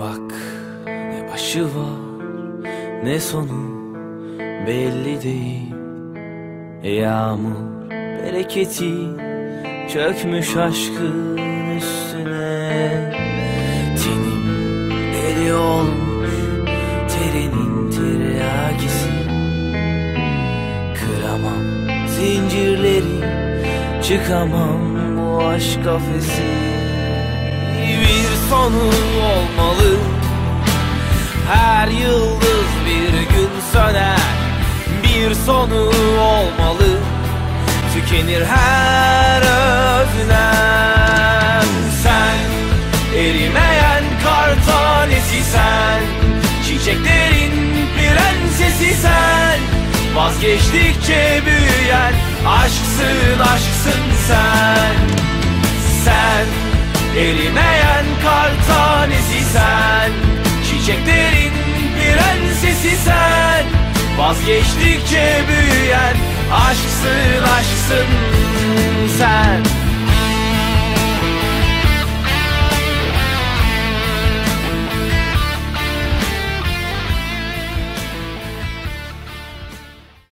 Bak ne başı var ne sonu belli değil. Yağmur bereketi çökmüş aşkın üstüne. Tenim deli olmuş terinin tiryakisi. Kıramam zincirleri çıkamam bu aşk kafesi. Bir sonu sonu olmalı. Tükenir her özlem Sen erimeyen kar tanesi sen. Çiçeklerin prensesi sen. Vazgeçtikçe büyüyen aşksın aşksın sen. Sen erimeyen kar tanesi sen. Çiçeklerin Vazgeçtikçe büyüyen aşksın aşksın sen